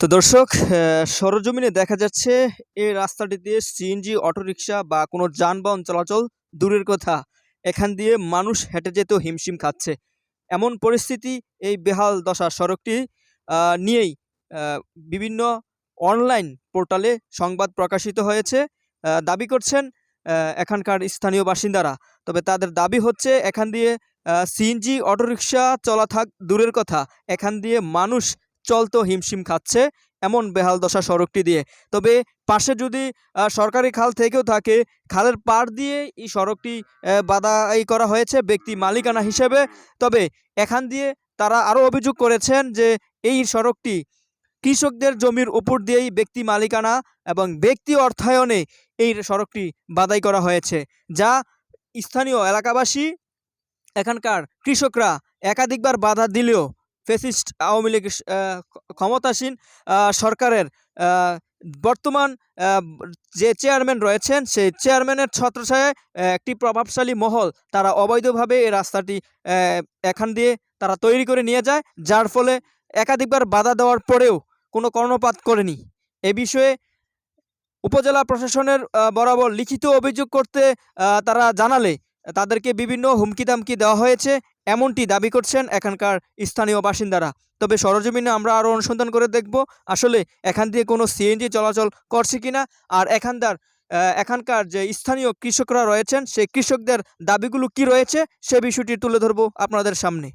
তো দর্শক সরজমিনে দেখা যাচ্ছে এই রাস্তাটি দিয়ে সিএনজি অটোরিকশা বা কোনো যানবাহন চলাচল দূরের কথা। এখান দিয়ে মানুষ হেঁটে যেতেও হিমশিম খাচ্ছে। এমন পরিস্থিতি এই বেহাল দশা সড়কটি নিয়েই বিভিন্ন অনলাইন পোর্টালে সংবাদ প্রকাশিত হয়েছে। দাবি করছেন এখানকার স্থানীয় বাসিন্দারা। তবে তাদের দাবি হচ্ছে, এখান দিয়ে সিএনজি অটোরিকশা চলা থাক দূরের কথা। এখান দিয়ে মানুষ চলতো হিমশিম খাচ্ছে এমন বেহাল দশা সড়কটি দিয়ে। তবে পাশে যদি সরকারি খাল থেকেও থাকে, খালের পাড় দিয়ে এই সড়কটি বাধাই করা হয়েছে ব্যক্তি মালিকানা হিসেবে। তবে এখান দিয়ে তারা আরও অভিযোগ করেছেন যে এই সড়কটি কৃষকদের জমির উপর দিয়েই ব্যক্তি মালিকানা এবং ব্যক্তি অর্থায়নে এই সড়কটি বাধাই করা হয়েছে, যা স্থানীয় এলাকাবাসী, এখানকার কৃষকরা একাধিকবার বাধা দিলেও ফেসিস্ট আওয়ামী লীগ ক্ষমতাসীন সরকারের বর্তমান যে চেয়ারম্যান রয়েছেন, সেই চেয়ারম্যানের ছত্রছায়ায় একটি প্রভাবশালী মহল তারা অবৈধভাবে এই রাস্তাটি এখান দিয়ে তারা তৈরি করে নিয়ে যায়, যার ফলে একাধিকবার বাধা দেওয়ার পরেও কোনো কর্ণপাত করেনি। এ বিষয়ে উপজেলা প্রশাসনের বরাবর লিখিত অভিযোগ করতে তারা জানালে তাদেরকে বিভিন্ন হুমকি দামকি দেওয়া হয়েছে। এমনটি দাবি করছেন এখানকার স্থানীয় বাসিন্দারা। তবে সরজমিনে আমরা আরও অনুসন্ধান করে দেখব, আসলে এখান দিয়ে কোনো সিএনজি চলাচল করছে কিনা আর এখানকার এখানকার যে স্থানীয় কৃষকরা রয়েছেন, সেই কৃষকদের দাবিগুলো কি রয়েছে, সে বিষয়টি তুলে ধরবো আপনাদের সামনে।